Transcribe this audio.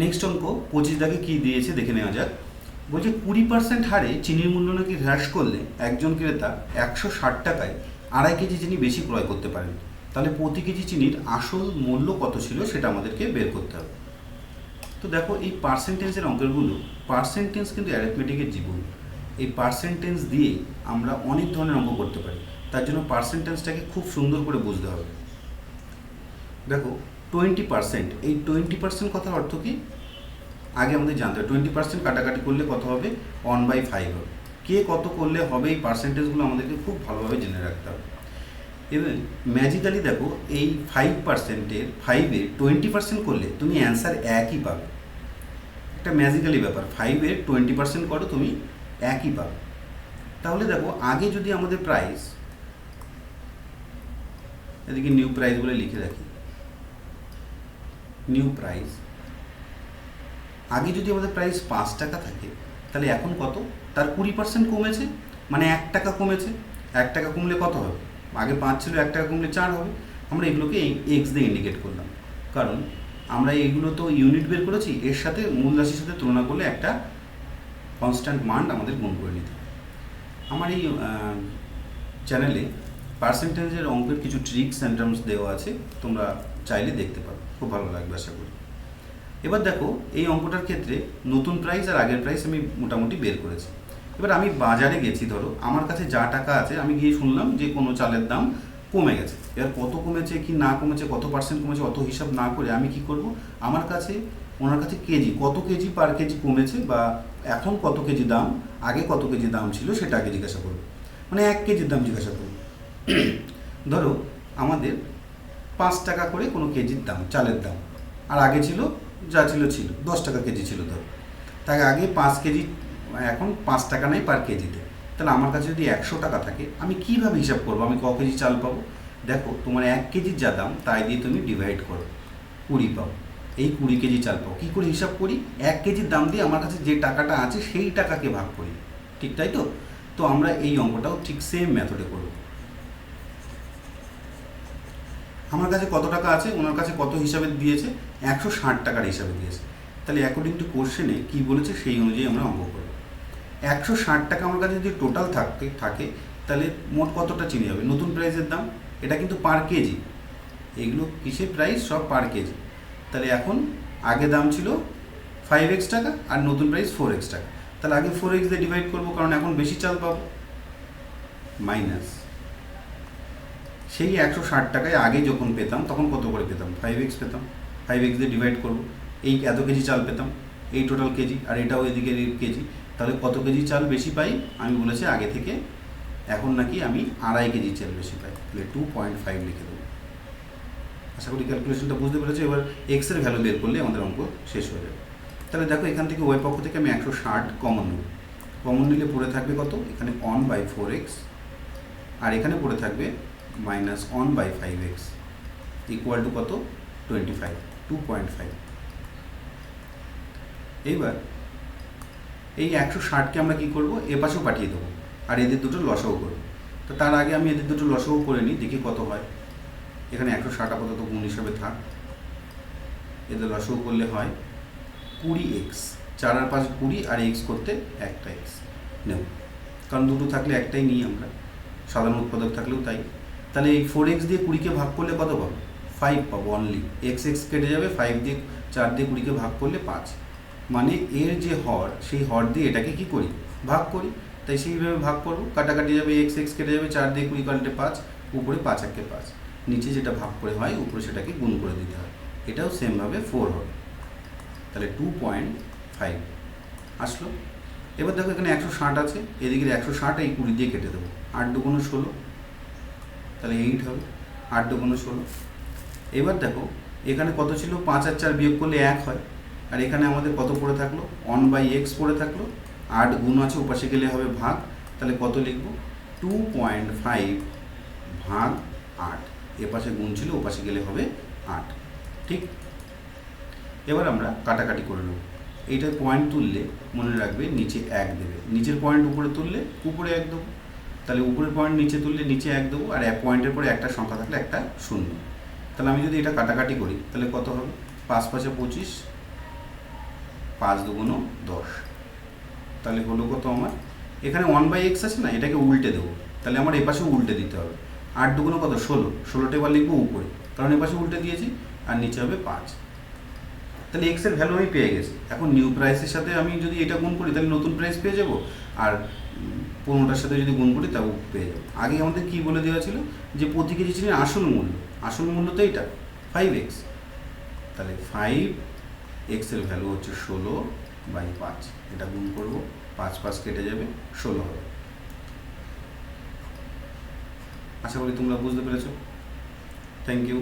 Next অঙ্ক পঁচিশ দাগে কী দিয়েছে দেখে নেওয়া যাক। বলছে, কুড়ি পার্সেন্ট হারে চিনির মূল্য নাকি হ্রাস করলে একজন ক্রেতা একশো ষাট টাকায় আড়াই কেজি চিনি বেশি ক্রয় করতে পারেন। তাহলে প্রতি কেজি চিনির আসল মূল্য কত ছিল সেটা আমাদেরকে বের করতে হবে। তো দেখো, এই পার্সেন্টেন্সের অঙ্কেরগুলো পার্সেন্টেন্স কিন্তু অ্যারিথমেটিকের জীবন। এই পার্সেন্টেন্স দিয়ে আমরা অনেক ধরনের অঙ্ক করতে পারি। তার জন্য পার্সেন্টেন্সটাকে খুব সুন্দর করে বুঝতে হবে। দেখো টোয়েন্টি পার্সেন্ট। এই টোয়েন্টি পার্সেন্ট কথার অর্থ কি? আগে আমাদের জানতে হবে। টোয়েন্টি পার্সেন্ট কাটাকাটি করলে কত হবে? ওয়ান বাই ফাইভ হবে। কে কত করলে হবে? এই পার্সেন্টেজগুলো আমাদেরকে খুব ভালোভাবে জেনে রাখতে হবে। এবং ম্যাজিক্যালি দেখো, এই ফাইভ পার্সেন্টের ফাইভে টোয়েন্টি পার্সেন্ট করলে তুমি অ্যান্সার একই পাবে। একটা ম্যাজিক্যালি ব্যাপার, ফাইভে টোয়েন্টি পার্সেন্ট করো, তুমি একই পাবে। তাহলে দেখো, আগে যদি আমাদের প্রাইস, এদিকে নিউ প্রাইস বলে লিখে রাখি। নিউ প্রাইস আগে যদি আমাদের প্রাইস পাঁচ টাকা থাকে, তাহলে এখন কত? তার কুড়ি পার্সেন্ট কমেছে মানে এক টাকা কমেছে। এক টাকা কমলে কত হবে? আগে পাঁচ ছিল, এক টাকা কমলে চার হবে। আমরা এগুলোকে এক্স দিয়ে ইন্ডিকেট করলাম। কারণ আমরা এগুলো তো ইউনিট বের করেছি, এর সাথে মূল রাশির সাথে তুলনা করলে একটা কনস্ট্যান্ট মান আমাদের গুণ করে নিতে হবে। আমার এই চ্যানেলে পার্সেন্টেজের অঙ্কের কিছু ট্রিক্স অ্যান্ড টার্মস দেওয়া আছে, তোমরা চাইলে দেখতে পারো। খুব ভালো লাগবে আশা করি। এবার দেখো, এই অঙ্কটার ক্ষেত্রে নতুন প্রাইস আর আগের প্রাইস আমি মোটামুটি বের করেছি। এবার আমি বাজারে গেছি, ধরো, আমার কাছে যা টাকা আছে, আমি গিয়ে শুনলাম যে কোনো চালের দাম কমে গেছে। এবার কত কমেছে, কি না কমেছে, কত পার্সেন্ট কমেছে, অত হিসাব না করে আমি কি করব? আমার কাছে, ওনার কাছে কেজি, কত কেজি পার কেজি কমেছে বা এখন কত কেজি দাম, আগে কত কেজি দাম ছিল সেটা আগে জিজ্ঞাসা করব। মানে এক কেজির দাম জিজ্ঞাসা করব। ধরো, আমাদের পাঁচ টাকা করে কোনো কেজির দাম, চালের দাম। আর আগে ছিল, যা ছিল ছিল। দশ টাকা কেজি ছিল, ধরো। তাই আগে পাঁচ কেজি, এখন পাঁচ টাকা নেই পার কেজিতে। তাহলে আমার কাছে যদি একশো টাকা থাকে, আমি কীভাবে হিসাব করব? আমি ক কেজি চাল পাবো? দেখো, তোমার এক কেজির যা দাম, তাই দিয়ে তুমি ডিভাইড করো। কুড়ি পাও। এই কুড়ি কেজি চাল পাও। কী করে হিসাব করি? এক কেজির দাম দিয়ে আমার কাছে যে টাকাটা আছে, সেই টাকাকে ভাগ করি। ঠিক তাই তো? তো আমরা এই অঙ্কটাও ঠিক সেম মেথডে করব। আমার কাছে কত টাকা আছে? ওনার কাছে কত হিসাবে দিয়েছে? একশো ষাট টাকার হিসাবে দিয়েছে। তাহলে অ্যাকর্ডিং টু কোশ্চেনে কী বলেছে সেই অনুযায়ী আমরা অঙ্ক করব। একশো ষাট টাকা আমার কাছে যদি টোটাল থাকতে, থাকে, তাহলে মোট কতটা চিনি হবে? নতুন প্রাইসের দাম? এটা কিন্তু পার কেজি। এগুলো কিসের প্রাইস সব পার কেজি। তাহলে এখন আগে দাম ছিল ফাইভ এক্স টাকা আর নতুন প্রাইস ফোর এক্স টাকা। তাহলে আগে ফোর এক্স দিয়ে ডিভাইড করব, কারণ এখন বেশি চাল পাবো। মাইনাস সেই একশো ষাট টাকায় আগে যখন পেতাম, তখন কত করে পেতাম? ফাইভ এক্স পেতাম। ফাইভ এক্স দিয়ে ডিভাইড করব। এই এত কেজি চাল পেতাম। এই টোটাল কেজি। আর এটাও এদিকে কেজি। তাহলে কত কেজি চাল বেশি পাই? আমি বলেছি আগে থেকে এখন নাকি আমি আড়াই কেজি চাল বেশি পাই। তাহলে টু পয়েন্ট ফাইভ লিখে দেবো। আশা করি ক্যালকুলেশনটা বুঝতে পেরেছ? এবার এক্সের ভ্যালু বের করলে আমাদের অঙ্ক শেষ হয়ে যাবে। তাহলে দেখো, এখান থেকে ওই পক্ষ থেকে আমি একশো ষাট কমন নেব। কমন নিলে পড়ে থাকবে কত? এখানে অন বাই ফোর এক্স আর এখানে পড়ে থাকবে minus one by five X equal to কত? Twenty five two point five এইবার এই একশো ষাটকে আমরা কী করব? এ পাশেও পাঠিয়ে দেবো, আর এদের দুটো লসাও করব। তো তার আগে আমি এদের দুটো লসাও করে নিই, দেখি কত হয়। এখানে একশো ষাট আপাতত গুণ হিসাবে থাক। এদের লসাও করলে হয় কুড়ি এক্স চার আর পাঁচ কুড়ি আর এক্স করতে একটা এক্স নেব, কারণ দুটো থাকলে একটাই নিই আমরা। সাধারণ উৎপাদক থাকলেও তাই। তাহলে এই ফোর এক্স দিয়ে কুড়িকে ভাগ করলে কত পাবো? ফাইভ পাবো অনলি এক্স এক্স কেটে যাবে ফাইভ দিয়ে চার দিয়ে কুড়িকে ভাগ করলে পাঁচ। মানে এর যে হর, সেই হর দিয়ে এটাকে কি করি? ভাগ করি। তাই সেইভাবে ভাগ করব। কাটাকাটি যাবে এক্স এক্স কেটে যাবে, চার দিয়ে কুড়ি কাটলে পাঁচ, উপরে পাঁচ একে পাঁচ। নিচে যেটা ভাগ করে হয়, উপরে সেটাকে গুণ করে দিতে হয়। এটাও সেমভাবে ফোর হবে। তাহলে টু পয়েন্ট ফাইভ আসলো? এবার দেখো এখানে একশো ষাট আছে। এদিকে একশো ষাট এই কুড়ি দিয়ে কেটে দেবো। আট দুগুণ ষোলো। তাহলে এইট হবে, আট দুগুণ ষোলো। এবার দেখো, এখানে কত ছিল? পাঁচ আর চার বিয়োগ করলে এক হয়। আর এখানে আমাদের কত পড়ে থাকল? অন বাই এক্স পড়ে থাকল। আট গুণ আছে, ওপাশে গেলে হবে ভাগ। তাহলে কত লিখব? টু পয়েন্ট ফাইভ ভাগ আট। এপাশে গুণ ছিল, ওপাশে গেলে হবে আট। ঠিক? এবার আমরা কাটাকাটি করে নেব। এইটার পয়েন্ট তুললে মনে রাখবে, নিচে এক দেবে। নিচের পয়েন্ট উপরে তুললে উপরে এক দেবো। তাহলে উপরের পয়েন্ট নিচে তুললে নিচে এক দেবো আর এক পয়েন্টের পরে একটা সংখ্যা থাকলে একটা শূন্য। তাহলে আমি যদি এটা কাটাকাটি করি, তাহলে কত হবে? পাঁচ পাঁচে পঁচিশ, পাঁচ দুগুণ দশ। তাহলে হলো কত আমার? এখানে ওয়ান বাই এক্স আছে না, এটাকে উল্টে দেবো। তাহলে আমার এপাশে উল্টে দিতে হবে। আট দুগুণ কত? ষোলো। ষোলোটা এবার লিখব উপরে। কারণ এপাশে উল্টে দিয়েছি, আর নিচে হবে পাঁচ। তাহলে এক্সের ভ্যালু আমি পেয়ে গেছি। এখন নিউ প্রাইসের সাথে আমি যদি এটা গুণ করি, তাহলে নতুন প্রাইস পেয়ে যাব? আর পনেরোটার সাথে যদি গুণ করি, তাও পেয়ে যাব। আগে আমাদের কি বলে দেওয়া ছিল? যে প্রতি কেজি চিনির আসল মূল্য। আসল মূল্য তো এটা ফাইভ এক্স তাহলে ফাইভ এক্সের ভ্যালু হচ্ছে ষোলো বাই পাঁচ। এটা গুণ করব, পাঁচ পাঁচ কেটে যাবে, ষোলো হবে। আশা করি তোমরা বুঝতে পেরেছ। Thank you